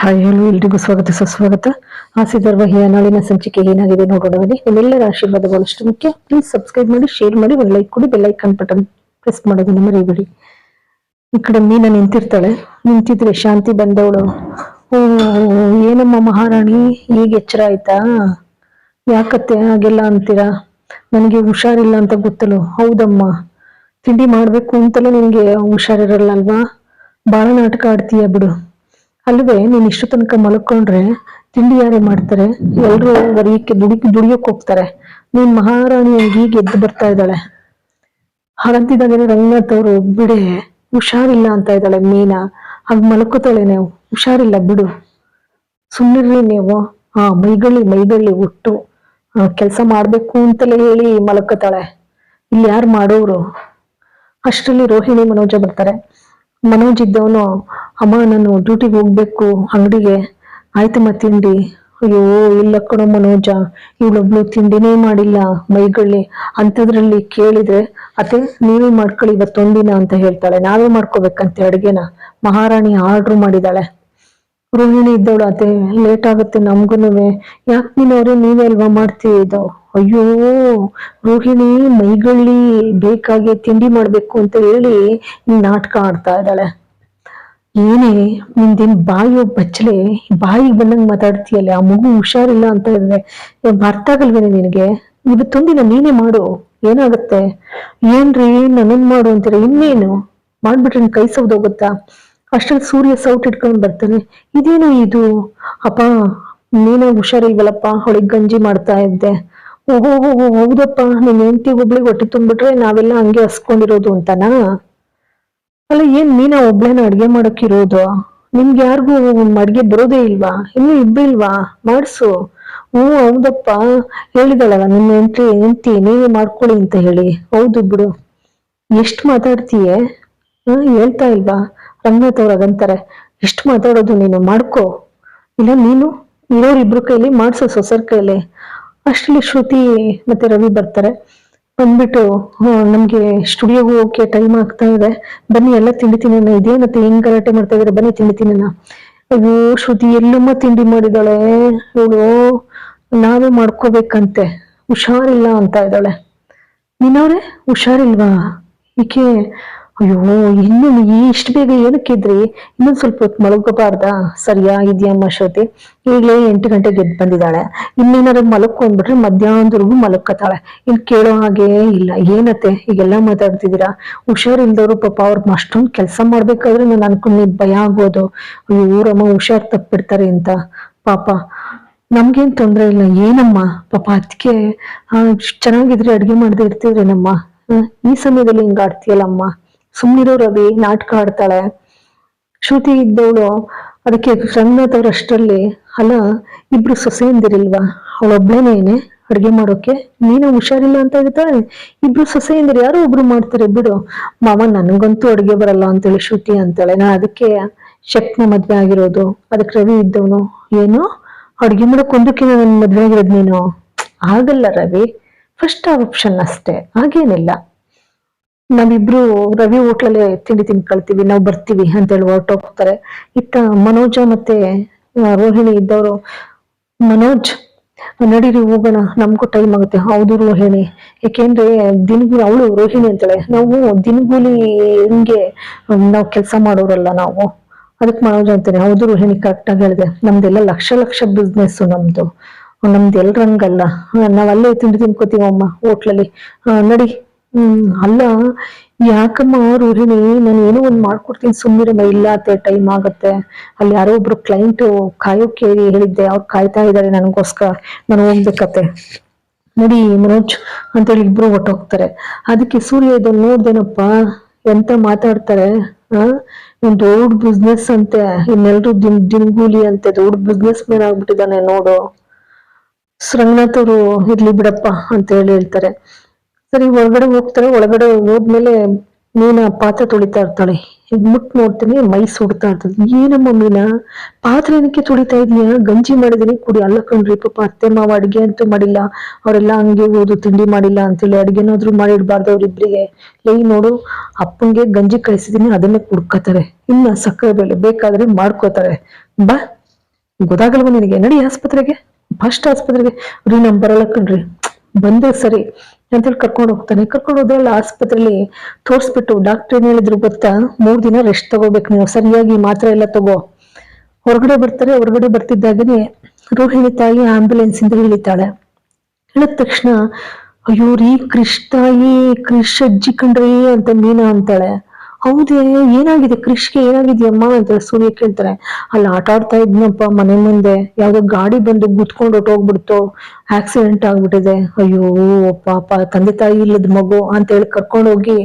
Hi hello, ಎಲ್ರಿಗೂ ಸ್ವಾಗತ, ಸುಸ್ವಾಗತ. ಆಸಿದರ್ವಹಿಯ ನಾಳಿನ ಸಂಚಿಕೆ ಏನಾಗಿದೆ ನೋಡೋಣ. ಬನ್ನಿ, ನಿಮ್ಮೆಲ್ಲರ ಆಶೀರ್ವಾದ ಬಹಳಷ್ಟು ಮುಖ್ಯ. ಪ್ಲೀಸ್ ಸಬ್ಸ್ಕ್ರೈಬ್ ಮಾಡಿ ಶೇರ್ ಮಾಡಿ, ಒಂದು ಲೈಕ್ ಕೊಡಿ ಬೆಲ್ ಐಕಾನ್ ಬಟನ್ ಪ್ರೆಸ್ ಮಾಡೋದನ್ನ ಮರಿಬೇಡಿ. ಈ ಕಡೆ ಮೀನ ನಿಂತಿರ್ತಾಳೆ. ನಿಂತಿದ್ರೆ ಶಾಂತಿ ಬಂದವಳು. ಓ, ಏನಮ್ಮ ಮಹಾರಾಣಿ ಈಗ ಎಚ್ಚರ ಆಯ್ತಾ? ಯಾಕತ್ತೆ ಹಾಗೆಲ್ಲ ಅಂತೀರಾ? ನನಗೆ ಹುಷಾರಿಲ್ಲ ಅಂತ ಗೊತ್ತಲು ಹೌದಮ್ಮ. ತಿಂಡಿ ಮಾಡ್ಬೇಕು ಅಂತಲೂ ನಿನ್ಗೆ ಹುಷಾರಿರಲ್ಲ ಅಲ್ವಾ? ಬಾಳ ನಾಟಕ ಆಡ್ತೀಯ ಬಿಡು. ಅಲ್ವೇ ನೀನ್ ಇಷ್ಟು ತನಕ ಮಲ್ಕೊಂಡ್ರೆ ತಿಂಡಿ ಯಾರೇ ಮಾಡ್ತಾರೆ, ಎಲ್ರು ಬರೀಕೆ ದುಡಿ, ದುಡಿಯೋಕ್ ಹೋಗ್ತಾರೆ. ನೀನ್ ಮಹಾರಾಣಿಯಾಗಿ ಈಗ ಎದ್ದು ಬರ್ತಾ ಇದ್ದಾಳೆ. ಹಾಗಂತಿದ್ದಾಗೇನೆ ರಂಗನಾಥ್ ಅವರು, ಬಿಡೆ, ಹುಷಾರಿಲ್ಲ ಅಂತ ಇದ್ದಾಳೆ ಮೀನಾ. ಹಾಗ ಮಲ್ಕೋತಾಳೆ ನೀವು. ಹುಷಾರಿಲ್ಲ, ಬಿಡು. ಸುಮ್ಮನಿರ್ರಿ ನೀವು. ಆ, ಮೈಗಳ್ಳಿ ಮೈಗಳ್ಳಿ ಒಟ್ಟು ಕೆಲಸ ಮಾಡ್ಬೇಕು ಅಂತಲೇ ಹೇಳಿ ಮಲ್ಕೋತಾಳೆ. ಇಲ್ಲಿ ಯಾರು ಮಾಡೋರು ಅಷ್ಟರಲ್ಲಿ ರೋಹಿಣಿ, ಮನೋಜ ಬರ್ತಾರೆ. ಮನೋಜ್ ಇದ್ದವನು ಅಮ್ಮ, ನಾನು ಡ್ಯೂಟಿಗೆ ಹೋಗ್ಬೇಕು, ಅಂಗಡಿಗೆ. ಆಯ್ತಮ್ಮ ತಿಂಡಿ ಅಯ್ಯೋ, ಇಲ್ಲ ಕಣೋ ಮನೋಜ, ಇವಳೊಬ್ಳು ತಿಂಡಿನೇ ಮಾಡಿಲ್ಲ, ಮೈಗಳ್ಳಿ. ಅಂಥದ್ರಲ್ಲಿ ಕೇಳಿದ್ರೆ, ಅತ್ತೆ, ನೀವೇ ಮಾಡ್ಕೊಳ್ಳಿ ಇವತ್ತೊಂದಿನ ಅಂತ ಹೇಳ್ತಾಳೆ. ನಾವೇ ಮಾಡ್ಕೋಬೇಕಂತೆ ಅಡ್ಗೆನ. ಮಹಾರಾಣಿ ಆರ್ಡ್ರ್ ಮಾಡಿದಾಳೆ. ರೋಹಿಣಿ ಇದ್ದವಳು ಅದೇ ಲೇಟ್ ಆಗುತ್ತೆ ನಮ್ಗುನುವೆ. ಯಾಕೆ ನೀನವ್ರೆ ನೀವೇ ಅಲ್ವಾ ಮಾಡ್ತಿದ್ದು ಅಯ್ಯೋ, ರೋಹಿಣಿ ಮೈಗಳ್ಳಿ ಬೇಕಾಗಿ ತಿಂಡಿ ಮಾಡ್ಬೇಕು ಅಂತ ಹೇಳಿ ನಾಟಕ ಆಡ್ತಾ ಇದ್ದಾಳೆ. ಏನೇ, ನಿಂದೇನ್ ಬಾಯಿ ಬಚ್ಚಲೆ ಬಾಯಿಗೆ ಬಂದಂಗ್ ಮಾತಾಡ್ತೀಯಲ್ಲ, ಆ ಮಗು ಹುಷಾರಿಲ್ಲ ಅಂತ ಇದ್ರೆ ಅರ್ಥ ಆಗಲ್ವೇನೆ ನಿನಗೆ? ಇವತ್ತೊಂದಿನ ನೀನೇ ಮಾಡು, ಏನಾಗುತ್ತೆ? ಏನ್ರಿ ನನ್ನನ್ ಮಾಡು ಅಂತೀರ, ಇನ್ನೇನು? ಮಾಡ್ಬಿಟ್ರೆ ಕೈ ಸೌದೋಗುತ್ತಾ ಅಷ್ಟೊಂದು ಸೂರ್ಯ ಸೌಟ್ ಇಟ್ಕೊಂಡ್ ಬರ್ತಾನೆ. ಇದೇನು ಇದು? ಅಪ್ಪ, ನೀನೇ ಹುಷಾರಿಲ್ವಲ್ಲಪ್ಪ, ಅವಳಿಗೆ ಗಂಜಿ ಮಾಡ್ತಾ ಇದ್ದೆ. ಓಹೋ ಹೌದಪ್ಪ. ನಿನ್ ಹೆಂಡತಿ ಒಬ್ಳಿಗೆ ಹೊಟ್ಟೆ ತುಂಬಿಟ್ರೆ ನಾವೆಲ್ಲ ಹಂಗೆ ಹಸ್ಕೊಂಡಿರೋದು ಅಂತನಾ? ಅಲ್ಲ, ಏನ್ ನೀನ ಒಬ್ಳೇನ ಅಡ್ಗೆ ಮಾಡಕ್ಕಿರೋದು? ನಿಮ್ಗೆ ಯಾರಿಗೂ ಅಡ್ಗೆ ಬರೋದೇ ಇಲ್ವಾ? ಇನ್ನು ಇಬ್ಬಿಲ್ವಾ ಮಾಡಿಸು. ಹ್ಞೂ, ಹೌದಪ್ಪ. ಹೇಳಿದಳಲ್ಲ ನಿಮ್ಮ ಹೆಂಡತಿ ಹೆಂಡತಿ ನೀವೇ ಮಾಡ್ಕೊಳ್ಳಿ ಅಂತ ಹೇಳಿ. ಹೌದು ಬಿಡು. ಎಷ್ಟು ಮಾತಾಡ್ತೀಯೇ? ಹ್ಮ್ ಹೇಳ್ತಾ ಇಲ್ವಾ? ರಂಗನಾಥ್ ಅವ್ರ ಅದಂತಾರೆ ಎಷ್ಟು ಮಾತಾಡೋದು ನೀನು? ಮಾಡ್ಕೋ. ಇಲ್ಲ, ನೀನು? ಇರೋರಿಬ್ರು ಕೈಲಿ ಮಾಡ್ಸು ಸೊಸರ್ ಕೈಲಿ. ಅಷ್ಟರಲ್ಲಿ ಶ್ರುತಿ ಮತ್ತೆ ರವಿ ಬರ್ತಾರೆ. ಬಂದ್ಬಿಟ್ಟು ನಮ್ಗೆ ಸ್ಟುಡಿಯೋಗೆ ಹೋಗಕ್ಕೆ ಟೈಮ್ ಆಗ್ತಾ ಇದೆ. ಬನ್ನಿ, ಎಲ್ಲ ತಿಂಡಿ ತಿನ್ನೋಣ. ಇದೇನತ್ತೆ ಹೆಂಗ್ ಗಲಾಟೆ ಮಾಡ್ತಾ ಇದಾರೆ? ಬನ್ನಿ, ತಿಂಡಿ ತಿನ್ನೋಣ. ಅಯ್ಯೋ, ಶ್ರುತಿ ಎಲ್ಲಮ್ಮ ತಿಂಡಿ ಮಾಡಿದಾಳೆ. ಇವಳು ನಾವೇ ಮಾಡ್ಕೋಬೇಕಂತೆ. ಹುಷಾರಿಲ್ಲ ಅಂತ ಇದ್ದಾಳೆ. ನಿನ್ನವ್ರೆ ಹುಷಾರಿಲ್ವಾ? ಈಕೆ ಅಯ್ಯೋ ಇನ್ನು ಇಷ್ಟು ಬೇಗ ಏನಕ್ಕಿದ್ರಿ? ಇನ್ನೊಂದು ಸ್ವಲ್ಪ ಹೊತ್ತು ಮಲಗಬಾರ್ದಾ? ಸರಿಯಾಗಿದ್ಯಮ್ಮ ಶ್ರುತಿ? ಈಗಲೇ ಎಂಟು ಗಂಟೆಗೆ ಎದ್ದು ಬಂದಿದ್ದಾಳೆ. ಇನ್ನೇನಾದ್ರು ಮಲಕೊಂಡ್ಬಿಟ್ರೆ ಮಧ್ಯಾಹ್ನದವರೆಗೂ ಮಲಕ್ಕತ್ತಾಳೆ ಇನ್ ಕೇಳೋ ಹಾಗೆ ಇಲ್ಲ. ಏನತ್ತೆ? ಈಗೆಲ್ಲ ಮಾತಾಡ್ತಿದ್ದೀರಾ? ಹುಷಾರಿಲ್ದವ್ರು ಪಾಪ ಅವ್ರ ಅಷ್ಟೊಂದು ಕೆಲಸ ಮಾಡ್ಬೇಕಾದ್ರೆ ನಾನು ಅನ್ಕೊಂಡು ಭಯ ಆಗೋದು. ಅಯ್ಯೋ ಊರಮ್ಮ ಹುಷಾರ್ ತಪ್ಪಿಡ್ತಾರೆ ಅಂತ. ಪಾಪ. ನಮ್ಗೇನ್ ತೊಂದ್ರೆ ಇಲ್ಲ. ಏನಮ್ಮ? ಪಾಪ ಅದಕ್ಕೆ ಚೆನ್ನಾಗಿದ್ರೆ ಅಡ್ಗೆ ಮಾಡದೆ ಇರ್ತಿದ್ರೇನಮ್ಮ ಈ ಸಮಯದಲ್ಲಿ ಹಿಂಗ ಆಡ್ತೀಯಲ್ಲಮ್ಮ? ಸುಮ್ನಿರೋ ರವಿ, ನಾಟಕ ಆಡ್ತಾಳೆ. ಶ್ರುತಿ ಇದ್ದವಳು ಅದಕ್ಕೆ ಅಷ್ಟರಲ್ಲಿ ಅಲ್ಲ, ಇಬ್ರು ಸೊಸೆಯಂದಿರಿಲ್ವಾ? ಅವಳೊಬ್ಳೇನೇನೆ ಅಡುಗೆ ಮಾಡೋಕೆ? ನೀನು ಹುಷಾರಿಲ್ಲ ಅಂತ ಹೇಳ್ತಾಳೆ. ಇಬ್ರು ಸೊಸೆಯಂದಿರು ಯಾರೋ ಒಬ್ರು ಮಾಡ್ತಾರೆ, ಬಿಡು. ಮಾವ, ನನಗಂತೂ ಅಡುಗೆ ಬರಲ್ಲ ಅಂತೇಳಿ ಶ್ರುತಿ ಅಂತಾಳೆ. ನಾ ಅದಕ್ಕೆ ಶಕ್ತಿನ ಮದ್ವೆ ಆಗಿರೋದು. ಅದಕ್ಕೆ ರವಿ ಇದ್ದವನು. ಏನು? ಅಡುಗೆ ಮಾಡಕ್ ಒಂದಕ್ಕೆ ನನ್ನ ಮದ್ವೆ ಆಗಿರೋದು ನೀನು? ಆಗಲ್ಲ ರವಿ. ಫಸ್ಟ್ ಆಪ್ಷನ್ ಅಷ್ಟೇ. ಹಾಗೇನಿಲ್ಲ. ನಾವಿಬ್ರು ರವಿ ಹೋಟ್ಲಲ್ಲೇ ತಿಂಡಿ ತಿನ್ಕೊಳ್ತೀವಿ, ನಾವು ಬರ್ತೀವಿ ಅಂತ ಹೇಳಿ ಹೊರಟೋಗ್ತಾರೆ ಇತ್ತ ಮನೋಜ ಮತ್ತೆ ರೋಹಿಣಿ ಇದ್ದವರು, ಮನೋಜ್, ನಡೀರಿ ಹೋಗೋಣ, ನಮ್ಗೂ ಟೈಮ್ ಆಗುತ್ತೆ. ಹೌದು ರೋಹಿಣಿ ಯಾಕೆಂದ್ರೆ ದಿನಗೂಲಿ ಅವಳು ರೋಹಿಣಿ ಅಂತಾಳೆ. ನಾವು ದಿನಗೂಲಿ ಹಿಂಗೆ, ನಾವು ಕೆಲಸ ಮಾಡೋರಲ್ಲ ನಾವು. ಅದಕ್ಕೆ ಮನೋಜ್ ಅಂತಾನೆ, ಹೌದು ರೋಹಿಣಿ ಕರೆಕ್ಟ್ ಆಗಿ ಹೇಳಿದೆ. ನಮ್ದೆಲ್ಲ ಲಕ್ಷ ಲಕ್ಷ ಬಿಸ್ನೆಸ್ ನಮ್ದು. ನಮ್ದು ಎಲ್ರಂಗಲ್ಲ. ನಾವ್ ಅಲ್ಲೇ ತಿಂಡಿ ತಿನ್ಕೋತೀವಮ್ಮ ಹೋಟ್ಲಲ್ಲಿ. ನಡಿ ಹ್ಮ್, ಅಲ್ಲ, ಯಾಕಮ್ಮ ರೋಹಿಣಿ ನಾನು ಏನೋ ಒಂದ್ ಮಾಡ್ಕೊಡ್ತೀನಿ ಸುಮ್ಮನಿರಮ್ಮ ಇಲ್ಲ ಅತ್ತೆ ಟೈಮ್ ಆಗತ್ತೆ. ಅಲ್ಲಿ ಯಾರೋ ಒಬ್ರು ಕ್ಲೈಂಟ್ ಕಾಯೋಕೆ ಹೇಳಿದ್ದೆ, ಅವ್ರು ಕಾಯ್ತಾ ಇದ್ದಾರೆ ನನಗೋಸ್ಕರ. ನಾನು ಹೋಗ್ಬೇಕತ್ತೆ. ನಡಿ, ಮನೋಜ್ ಅಂತೇಳಿ ಇಬ್ರು ಹೊಟ್ಟೋಗ್ತಾರೆ ಅದಕ್ಕೆ ಸೂರ್ಯ ಇದನ್ನ ನೋಡ್ದೇನಪ್ಪ, ಎಂತ ಮಾತಾಡ್ತಾರೆ, ಆ? ದೊಡ್ಡ ಬಿಸ್ನೆಸ್ ಅಂತೆ, ಇನ್ನೆಲ್ರು ದಿನ್, ದಿನಗೂಲಿ ಅಂತೆ, ದೊಡ್ಡ ಬಿಸ್ನೆಸ್ ಮ್ಯಾನ್ ಆಗ್ಬಿಟ್ಟಿದ್ದಾನೆ ನೋಡು. ರಂಗನಾಥ್ ಅವರು ಇರ್ಲಿ ಬಿಡಪ್ಪ ಅಂತ ಹೇಳಿ ಹೇಳ್ತಾರೆ. ಸರಿ, ಹೊರಗಡೆ ಹೋಗ್ತಾರೆ, ಒಳಗಡೆ ಹೋದ್ಮೇಲೆ ಮೀನ ಪಾತ್ರೆ ತೊಳಿತಾ ಇರ್ತಾಳೆ. ಈಗ ಮುಟ್ ನೋಡ್ತೀನಿ ಮೈ ಸುಡ್ತಾ ಇರ್ತದೆ. ಏನಮ್ಮ ಮೀನ? ಪಾತ್ರೆ ಏನಕ್ಕೆ ತೊಳಿತಾ ಇದೀಯ? ಗಂಜಿ ಮಾಡಿದೀನಿ ಕುಡಿ, ಅಲ್ಲ ಕಣ್ರಿ ಪಾಪ, ಅತ್ತೆ ಮಾವ ಅಡಿಗೆ ಅಂತೂ ಮಾಡಿಲ್ಲ. ಅವರೆಲ್ಲ ಹಂಗೆ ಓದು, ತಿಂಡಿ ಮಾಡಿಲ್ಲ ಅಂತೇಳಿ ಅಡಿಗೆನಾದ್ರೂ ಮಾಡಿಡ್ಬಾರ್ದು ಅವ್ರಿಬ್ರಿಗೆ. ಲೈ, ನೋಡು, ಅಪ್ಪಂಗೆ ಗಂಜಿ ಕಳಿಸಿದೀನಿ ಅದನ್ನೇ ಕುಡ್ಕೋತಾರೆ. ಇನ್ನ ಸಕ್ಕರೆ ಬೆಲೆ ಬೇಕಾದ್ರೆ ಮಾಡ್ಕೋತಾರೆ. ಬಾ, ಗೊತ್ತಾಗಲ್ವ ನಿನಗೆ? ನಡಿ ಆಸ್ಪತ್ರೆಗೆ, ಫಸ್ಟ್ ಆಸ್ಪತ್ರೆಗೆ. ರೀ ನಮ್ ಬರಲ್ಲ ಕಣ್ರಿ. ಬಂದ್ರೆ ಸರಿ. ಅಂತೇಳಿ ಕರ್ಕೊಂಡು ಹೋಗ್ತಾನೆ? ಕರ್ಕೊಂಡು ಹೋದ್ರಲ್ಲಿ ಆಸ್ಪತ್ರೆಯಲ್ಲಿ ತೋರಿಸ್ಬಿಟ್ಟು ಡಾಕ್ಟರ್ ಹೇಳಿದ್ರು ಗೊತ್ತಾ? ಮೂರ್ ದಿನ ರೆಸ್ಟ್ ತಗೋಬೇಕು ನೀವು. ಸರಿಯಾಗಿ ಮಾತ್ರೆ ಎಲ್ಲ ತಗೋ. ಹೊರಗಡೆ ಬರ್ತಾರೆ, ಹೊರಗಡೆ ಬರ್ತಿದ್ದಾಗನೆ ರೋಹಿಣಿ ತಾಯಿ ಆಂಬ್ಯುಲೆನ್ಸ್ ಇಂದ ಇಳಿತಾಳೆ. ಹೇಳಿದ ತಕ್ಷಣ, ಅಯ್ಯೋ ರೀ ಕ್ರಿಶ್ ತಾಯಿ ಕ್ರಿಶ್ ಅಜ್ಜಿ ಕಣ್ರಿ ಅಂತ ಮೀನಾ ಅಂತಾಳೆ. ಹೌದೇ, ಏನಾಗಿದೆ? ಕೃಷ್ಗೆ ಏನಾಗಿದ್ಯಮ್ಮ ಅಂತ ಸೂರ್ಯ ಕೇಳ್ತಾರೆ. ಅಲ್ಲಿ ಆಟ ಆಡ್ತಾ ಇದ್ನಪ್ಪ ಮನೆ ಮುಂದೆ. ಯಾವ್ದೋ ಗಾಡಿ ಬಂದು ಗುದ್ಕೊಂಡು ಹೊಟ್ಟೋಗ್ಬಿಡ್ತು ಆಕ್ಸಿಡೆಂಟ್ ಆಗ್ಬಿಟ್ಟಿದೆ. ಅಯ್ಯೋ, ಪಾಪ, ತಂದೆ ತಾಯಿ ಇಲ್ಲದ ಮಗು ಅಂತ ಹೇಳಿ ಕರ್ಕೊಂಡು ಹೋಗಿ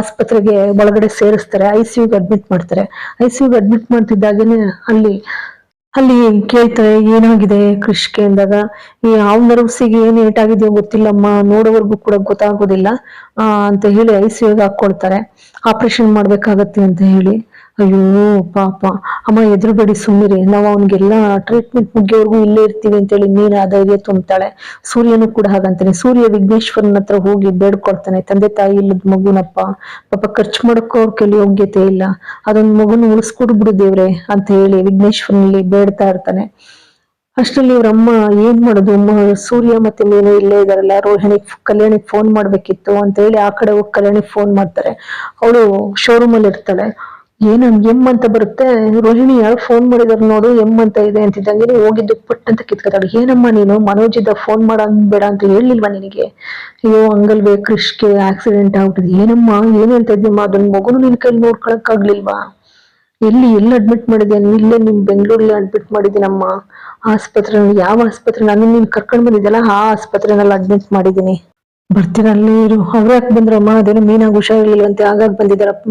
ಆಸ್ಪತ್ರೆಗೆ ಒಳಗಡೆ ಸೇರಿಸ್ತಾರೆ. ಐ ಸಿ ಅಡ್ಮಿಟ್ ಮಾಡ್ತಾರೆ. ಐ ಸಿ ಅಡ್ಮಿಟ್ ಮಾಡ್ತಿದ್ದಾಗೇನೆ ಅಲ್ಲಿ ಅಲ್ಲಿ ಕೇಳ್ತಾರೆ, ಏನಾಗಿದೆ ಕೃಷ್ಗೆ ಅಂದಾಗ ಈ ಯಾವ ನರ್ವ್ಸಿಗೆ ಏನ್ ಏಟಾಗಿದೆಯೋ ಗೊತ್ತಿಲ್ಲಮ್ಮ, ನೋಡೋವರೆಗೂ ಕೂಡ ಗೊತ್ತಾಗೋದಿಲ್ಲ ಅಂತ ಹೇಳಿ ಐ ಸಿ ಹಾಕೊಳ್ತಾರೆ ಆಪರೇಷನ್ ಮಾಡ್ಬೇಕಾಗತ್ತೆ ಅಂತ ಹೇಳಿ. ಅಯ್ಯೋ, ಪಾಪ. ಅಮ್ಮ, ಎದುರುಗಡೆ ಸುಮ್ಮಿರಿ ನಾವು ಅವನಿಗೆಲ್ಲ ಟ್ರೀಟ್ಮೆಂಟ್ ಮುಗಿಯೋರ್ಗು ಇಲ್ಲೇ ಇರ್ತೀವಿ ಅಂತೇಳಿ ನೀನ ಧೈರ್ಯ ತುಂಬ್ತಾಳೆ. ಸೂರ್ಯನು ಕೂಡ ಹಾಗಂತಾನೆ. ಸೂರ್ಯ ವಿಘ್ನೇಶ್ವರನ ಹತ್ರ ಹೋಗಿ ಬೇಡ್ಕೊಡ್ತಾನೆ ತಂದೆ ತಾಯಿ ಇಲ್ಲದ ಮಗುನಪ್ಪ. ಪಾಪ ಖರ್ಚು ಮಾಡಕ್ಕೂ ಅವ್ರ ಕೈಲಿ ಯೋಗ್ಯತೆ ಇಲ್ಲ. ಅದೊಂದು ಮಗುನ ಉಳಿಸ್ಕೊಡ್ಬಿಡು ದೇವ್ರೆ ಅಂತ ಹೇಳಿ ವಿಘ್ನೇಶ್ವರನಲ್ಲಿ ಬೇಡ್ತಾ ಇರ್ತಾನೆ. ಅಷ್ಟರಲ್ಲಿ ಅವ್ರ ಅಮ್ಮ ಏನ್ ಮಾಡೋದು? ಸೂರ್ಯ ಮತ್ತೆ ನೀನು ಇಲ್ಲೇ ಇದಾರಲ್ಲ ರೋಹಿಣಿ ಕಲ್ಯಾಣಿಗೆ ಫೋನ್ ಮಾಡ್ಬೇಕಿತ್ತು ಅಂತ ಹೇಳಿ ಆ ಕಡೆ ಹೋಗಿ ಕಲ್ಯಾಣಿಗೆ ಫೋನ್ ಮಾಡ್ತಾರೆ. ಅವಳು ಶೋರೂಮ್ ಅಲ್ಲಿ ಇರ್ತಾಳೆ. ಏನ ಎಂ ಅಂತ ಬರುತ್ತೆ? ರೋಹಿಣಿ ಯಾರು ಫೋನ್ ಮಾಡಿದಾರೆ ನೋಡು, ಎಂ ಅಂತ ಇದೆ ಅಂತಿದ್ದಂಗೆ ಹೋಗಿದ್ದು ಪಟ್ ಅಂತ ಕಿತ್ಕೊತಾಳೆ. ಏನಮ್ಮ ನೀನು? ಮನೋಜ್ ಇದ್ದ ಫೋನ್ ಮಾಡಂಗ್ ಬೇಡ ಅಂತ ಹೇಳಿಲ್ವಾ ನಿನಗೆ? ಅಯ್ಯೋ ಹಂಗಲ್ವೇ ಕೃಷ್ಗೆ ಆಕ್ಸಿಡೆಂಟ್ ಆಗ್ಬಿಟ್ಟಿದೆ. ಏನಮ್ಮ, ಏನ್ ಹೇಳ್ತಾ ಇದ್ದೀಮ್ಮ ಅದನ್ ಮಗುನು ನಿನ್ ಕೈಲಿ ನೋಡ್ಕೊಳಕ್ ಆಗ್ಲಿಲ್ವಾ ಎಲ್ಲಿ ಎಲ್ಲಿ ಅಡ್ಮಿಟ್ ಮಾಡಿದೆ ಇಲ್ಲೇ ನಿಮ್ ಬೆಂಗಳೂರಲ್ಲಿ ಅಡ್ಮಿಟ್ ಮಾಡಿದ್ದೀನಮ್ಮ. ಆಸ್ಪತ್ರೆ ಯಾವ ಆಸ್ಪತ್ರೆ ನಾನು ನೀನ್ ಕರ್ಕೊಂಡ್ ಬಂದಿದ್ದಲ್ಲ ಆ ಆಸ್ಪತ್ರೆನಲ್ಲಿ ಅಡ್ಮಿಟ್ ಮಾಡಿದ್ದೀನಿ. ಬರ್ತೀರ ಅಲ್ಲೇ ಇರು. ಅವ್ರು ಯಾಕೆ ಬಂದ್ರಮ್ಮ ಅದೇನೋ ಮೀನಾಗ ಹುಷಾರಿರ್ಲಿಲ್ವಂತೆ ಆಗಾಗ ಬಂದಿದ್ದಾರಪ್ಪ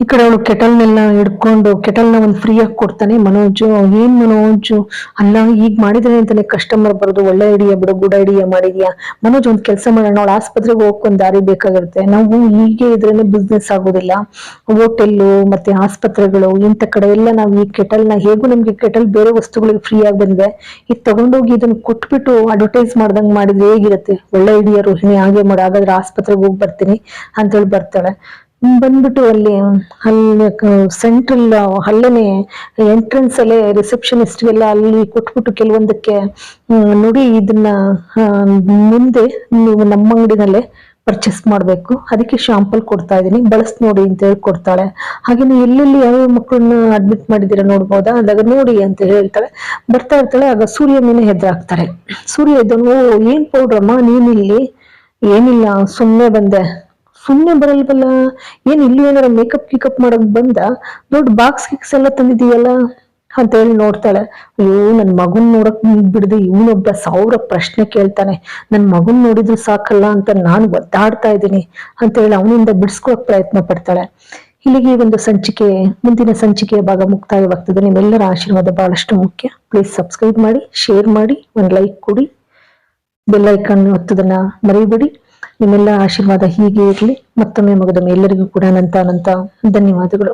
ಈ ಕಡೆ ಅವಳು ಕೆಟಲ್ನೆಲ್ಲ ಹಿಡ್ಕೊಂಡು, ಕೆಟಲ್ನ ಒಂದು ಫ್ರೀ ಆಗಿ ಕೊಡ್ತಾನೆ ಮನೋಜು. ಏನ್ ಮನೋಜು? ಅಲ್ಲ ಈಗ ಮಾಡಿದ್ರೆ ಅಂತಾನೆ ಕಸ್ಟಮರ್ ಬರೋದು, ಒಳ್ಳೆ ಐಡಿಯಾ ಬಿಡು ಗುಡ್ ಐಡಿಯಾ ಮಾಡಿದ್ಯಾ? ಮನೋಜ್ ಒಂದ್ ಕೆಲಸ ಮಾಡೋಣ, ಅವಳು ಆಸ್ಪತ್ರೆಗೆ ಹೋಗಕ್ ದಾರಿ ಬೇಕಾಗಿರುತ್ತೆ. ನಾವು ಹೀಗೆ ಇದ್ರೇನೆ ಬಿಸ್ನೆಸ್ ಆಗೋದಿಲ್ಲ. ಹೋಟೆಲ್ಲು, ಮತ್ತೆ ಆಸ್ಪತ್ರೆಗಳು, ಇಂಥ ಕಡೆ ಎಲ್ಲ ನಾವು ಈ ಕೆಟಲ್ನ, ಹೇಗೂ ನಮ್ಗೆ ಕೆಟಲ್ ಬೇರೆ ವಸ್ತುಗಳಿಗೆ ಫ್ರೀ ಆಗಿ ಬಂದಿದೆ. ಇದು ತಗೊಂಡೋಗಿ ಇದನ್ನ ಕೊಟ್ಬಿಟ್ಟು ಅಡ್ವರ್ಟೈಸ್ ಮಾಡ್ದಂಗ್ ಮಾಡಿದ್ರೆ ಹೇಗಿರುತ್ತೆ? ಒಳ್ಳೆ ಐಡಿಯಾ ರೋಹಿಣಿ, ಹಾಗೆ ಮಾಡು, ಹಾಗಾದ್ರೆ ಆಸ್ಪತ್ರೆಗೆ ಹೋಗಿ ಬರ್ತೀನಿ ಅಂತೇಳಿ ಬರ್ತಾಳೆ. ಬಂದ್ಬಿಟ್ಟು ಅಲ್ಲಿ ಅಲ್ಲಿ ಸೆಂಟ್ರಲ್ ಅಲ್ಲೇನೆ ಎಂಟ್ರೆನ್ಸ್ ಅಲ್ಲೇ ರಿಸೆಪ್ಷನಿಸ್ಟ್ಗೆಲ್ಲ ಅಲ್ಲಿ ಕೊಟ್ಬಿಟ್ಟು ಕೆಲವೊಂದಕ್ಕೆ ನೋಡಿ ಇದನ್ನ ಮುಂದೆ ನೀವು ನಮ್ಮ ಅಂಗಡಿನಲ್ಲೇ ಪರ್ಚೇಸ್ ಮಾಡಬೇಕು. ಅದಕ್ಕೆ ಶಾಂಪಲ್ ಕೊಡ್ತಾ ಇದ್ದೀನಿ. ಬಳಸ್ ನೋಡಿ ಅಂತ ಹೇಳಿ ಕೊಡ್ತಾಳೆ. ಹಾಗೇನೆ ಎಲ್ಲೆಲ್ಲಿ ಯಾವ ಮಕ್ಕಳನ್ನ ಅಡ್ಮಿಟ್ ಮಾಡಿದ್ದೀರಾ ನೋಡ್ಬೋದಾ? ಅಂದಾಗ ನೋಡಿ ಅಂತ ಹೇಳ್ತಾಳೆ. ಬರ್ತಾ ಇರ್ತಾಳೆ. ಆಗ ಸೂರ್ಯ ಮೇಲೆ ಹೆದರಾಗ್ತಾರೆ ಸೂರ್ಯ ಇದ್ದವನು ಏನ್ ಪೌಡ್ರಮ್ಮ ನೀನಿಲ್ಲಿ ಏನಿಲ್ಲ ಸುಮ್ಮನೆ ಬಂದೆ. ಸುಮ್ನೆ ಬರಲ್ವಲ್ಲ? ಏನ್ ಇಲ್ಲಿ ಏನಾರ ಮೇಕಪ್ ಕಿಕಪ್ ಮಾಡಕ್ ಬಂದ? ದೊಡ್ಡ ಬಾಕ್ಸ್ ಗಿಕ್ಸ್ ಎಲ್ಲ ತಂದಿದೀಯಲ್ಲ ಅಂತ ಹೇಳಿ ನೋಡ್ತಾಳೆ. ಅಯ್ಯೋ, ನನ್ ಮಗುನ್ ನೋಡಕ್ ಬಿಡದೆ ಇವನೊಬ್ಬ ಸಾವಿರ ಪ್ರಶ್ನೆ ಕೇಳ್ತಾನೆ. ನನ್ ಮಗನ್ ನೋಡಿದ್ರು ಸಾಕಲ್ಲ ಅಂತ ನಾನು ಒದ್ದಾಡ್ತಾ ಇದ್ದೀನಿ ಅಂತ ಹೇಳಿ ಅವನಿಂದ ಬಿಡಿಸ್ಕೊಳಕ್ ಪ್ರಯತ್ನ ಪಡ್ತಾಳೆ. ಇಲ್ಲಿಗೆ ಈ ಒಂದು ಸಂಚಿಕೆ, ಮುಂದಿನ ಸಂಚಿಕೆಯ ಭಾಗ ಮುಕ್ತಾಯವಾಗ್ತದೆ. ನಿಮ್ಮೆಲ್ಲರ ಆಶೀರ್ವಾದ ಬಹಳಷ್ಟು ಮುಖ್ಯ. ಪ್ಲೀಸ್ ಸಬ್ಸ್ಕ್ರೈಬ್ ಮಾಡಿ ಶೇರ್ ಮಾಡಿ, ಒಂದು ಲೈಕ್ ಕೊಡಿ. ಬೆಲ್ಲೈಕನ್ ಒತ್ತೋದನ್ನ ಮರಿಬೇಡಿ ನಿಮ್ಮೆಲ್ಲ ಆಶೀರ್ವಾದ ಹೀಗೆ ಇರಲಿ. ಮತ್ತೊಮ್ಮೆ ಮಗದೊಮ್ಮೆ ಎಲ್ಲರಿಗೂ ಕೂಡ ಅನಂತ ಅನಂತ ಧನ್ಯವಾದಗಳು.